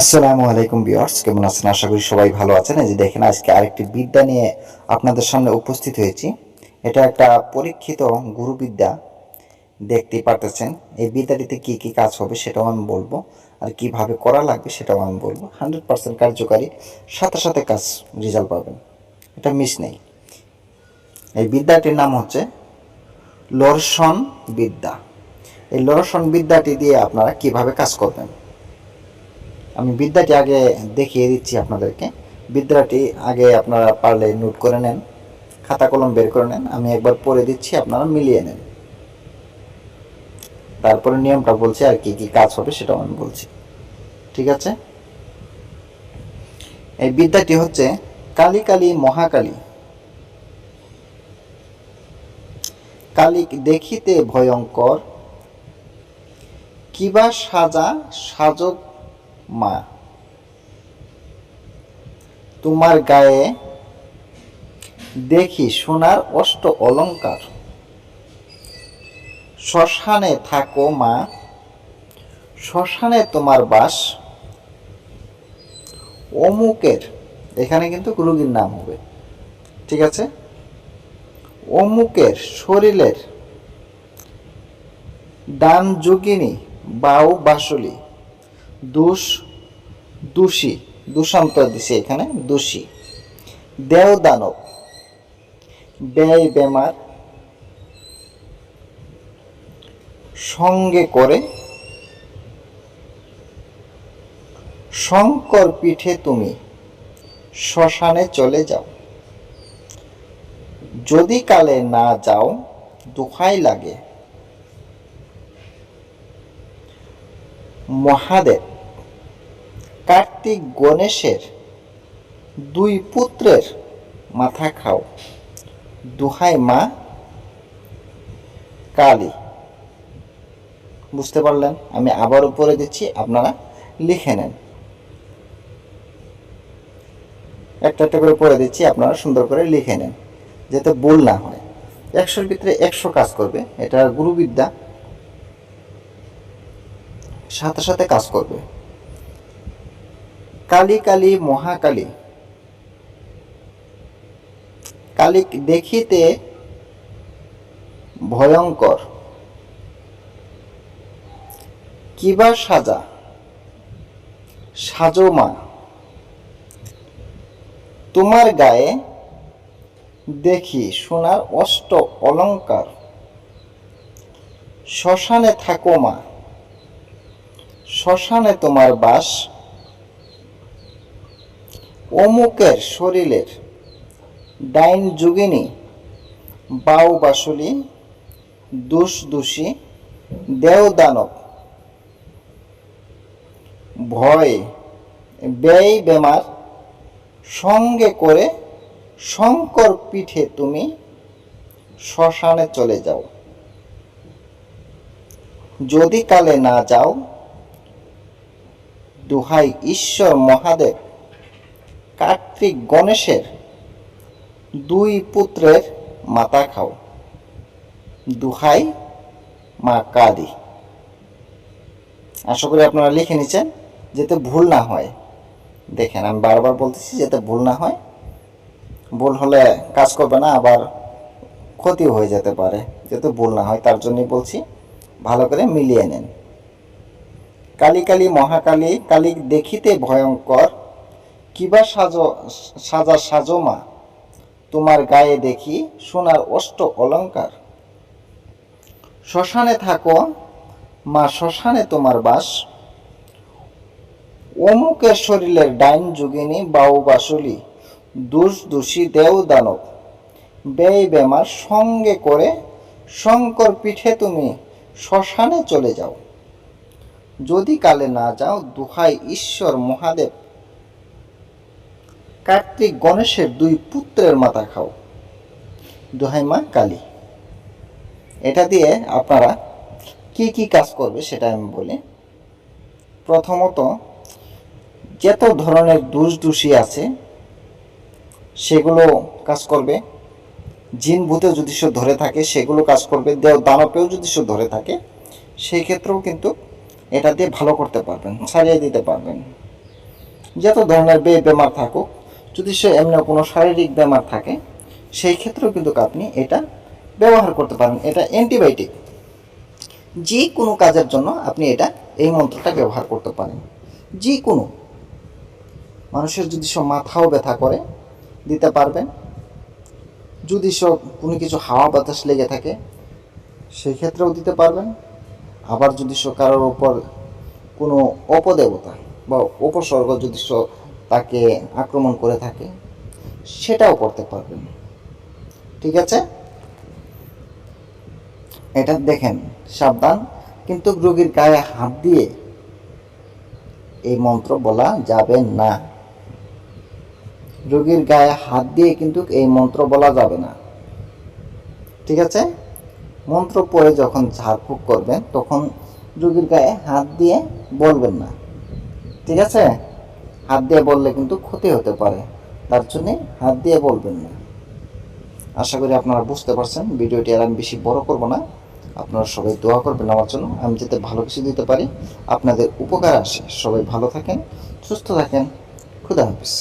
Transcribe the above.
আসসালামু আলাইকুম বিয়ার্স কেমন আছেন? আশা করি সবাই ভালো আছেন। এই যে দেখেন, আজকে আরেকটি বিদ্যা নিয়ে আপনাদের সামনে উপস্থিত হয়েছি। এটা একটা পরীক্ষিত গুরুবিদ্যা, দেখতেই পারতেছেন। এই বিদ্যাটিতে কি কি কাজ হবে সেটাও আমি বলব, আর কীভাবে করা লাগবে সেটাও আমি বলব। হান্ড্রেড পার্সেন্ট কার্যকারী, সাথে সাথে কাজ রেজাল্ট পাবেন। এটা মিস নেই। এই বিদ্যাটির নাম হচ্ছে লর্ষণ বিদ্যা। এই লর্ষণ বিদ্যাটি দিয়ে আপনারা কীভাবে কাজ করবেন? আমি বিদ্যাটি আগে দেখিয়ে দিচ্ছি আপনাদেরকে। বিদ্যাটি আগে আপনারা পারলে নোট করে নেন, খাতা কলম বের করে নেন, আমি একবার পড়ে দিচ্ছি, আপনারা মিলিয়ে নেন। তারপরে নিয়মটা বলছি আর কি কি কাজ হবে সেটাও আমি বলছি। ঠিক আছে? এই বিদ্যাটি হচ্ছে কালী কালী মহাকালী। কালী দেখিতে ভয়ঙ্কর, কিবা সাজা সাজক মা। তোমার গায়ে দেখি সোনার অষ্ট অলংকার শ্মশানে থাকো মা। শ্মশানে তোমার বাস। অমুকের, এখানে কিন্তু রোগীর নাম হবে। ঠিক আছে? অমুকের শরীরের ডান যোগিনী বাউ বাসুলি দুষ, দোষী, দূষান্ত দিছে এখানে, দোষী। দেও দানব ব্যয় বেমার, সঙ্গে করে, শঙ্কর পিঠে তুমি শ্মশানে চলে যাও। যদি কালে না যাও দোহাই লাগে। মহাদেব কার্তিক গণেশের দুই পুত্রের মাথা খাও। দুহাই মা, কালী। বুঝতে পারলেন? আমি আবার উপরে দিচ্ছি, আপনারা লিখে নেন। একটা একটা করে পড়ে দিচ্ছি, আপনারা সুন্দর করে লিখে নেন, যাতে ভুল না হয়। একশোর ভিতরে একশো কাজ করবে, এটা গুরুবিদ্যা। সাথে সাথে কাজ করবে। কালী কালী মহাকালী। কালী দেখিতে ভয়ঙ্কর। কিবা সাজা। সাজো মা তোমার গায়ে দেখি সোনার অষ্ট অলংকার শ্মশানে থাকো মা। শ্মশানে তোমার বাস অমুকের শরীরের ডাইন যুগিনী, বাউ বাসুলি দুষ দোষী দেও দানব ভয়, ব্যয়, বেমার, সঙ্গে করে শঙ্কর পিঠে তুমি শ্মশানে চলে যাও। যদি কালে না যাও, দুহাই ঈশ্বর মহাদেব কার্তিক গণেশের দুই পুত্রের মাতা খাও, দুহাই মা কালী। আশা করি আপনারা লিখে নিচ্ছেন, যাতে ভুল না হয়। দেখেন, আমি বারবার বলতেছি যাতে ভুল না হয়। ভুল হলে কাজ করবে না, আবার ক্ষতি হয়ে যেতে পারে। যাতে ভুল না হয়, তার জন্যই বলছি, ভালো করে মিলিয়ে নেন। কালী কালী মহাকালী, কালী দেখিতে ভয়ঙ্কর কিবা সাজো, সাজা সাজো মা তোমার গায়ে দেখি সোনার অষ্ট অলংকার শ্মশানে থাকো, মা শ্মশানে তোমার বাস। অমুকের শরীরের ডাইন যোগিনী বাউ বাসুলি, দুষ দোষী দেও দানব। ব্যয় বেমার সঙ্গে করে শঙ্কর পিঠে তুমি শ্মশানে চলে যাও। যদি কালে না যাও, দুহাই ঈশ্বর মহাদেব। কার্তিক গণেশের দুই পুত্রের মাথা খাও দুহাই মা কালী। এটা দিয়ে আপনারা কি কি কাজ করবে সেটা আমি বলি। প্রথমত, যত ধরনের দুষ দোষী আছে, সেগুলো কাজ করবে। জিন ভূতে যদি সে ধরে থাকে, সেগুলো কাজ করবে। দেও দানবেও যদি সে ধরে থাকে, সেই ক্ষেত্রেও কিন্তু এটা দিয়ে ভালো করতে পারবেন ছাড়িয়ে দিতে পারবেন। যত ধরনের বে বেমার থাকুক যদি সে এমনি কোনো শারীরিক বেমার থাকে, সেই ক্ষেত্রেও কিন্তু আপনি এটা ব্যবহার করতে পারেন। এটা অ্যান্টিবায়োটিক। যে কোনো কাজের জন্য আপনি এটা এই মন্ত্রটা ব্যবহার করতে পারেন। যে কোনো মানুষের যদি সব মাথাও ব্যথা করে, দিতে পারবেন যদি সব কোনো কিছু হাওয়া বাতাস লেগে থাকে, সেই ক্ষেত্রেও দিতে পারবেন। আবার যদি সে কারোর উপর কোনো অপদেবতা বা উপসর্গ যদি তাকে আক্রমণ করে থাকে, সেটাও করতে পারবেন ঠিক আছে? এটা দেখেন, সাবধান। কিন্তু রোগীর গায়ে হাত দিয়ে এই মন্ত্র বলা যাবে না। রোগীর গায়ে হাত দিয়ে কিন্তু এই মন্ত্র বলা যাবে না। ঠিক আছে? মন্ত্র পড়ে যখন ঝাড়ফুঁক করবেন, তখন রোগীর গায়ে হাত দিয়ে বলবেন না। ঠিক আছে? হাত দিয়ে বললে কিন্তু ক্ষতি হতে পারে। তার জন্যে হাত দিয়ে বলবেন না। আশা করি আপনারা বুঝতে পারছেন, ভিডিওটি আর আমি বেশি বড় করব না। আপনারা সবাই দোয়া করবেন আমার জন্য, আমি যাতে ভালো কিছু দিতে পারি। আপনাদের উপকার আসে। সবাই ভালো থাকেন, সুস্থ থাকেন। খুদা হাফিজ।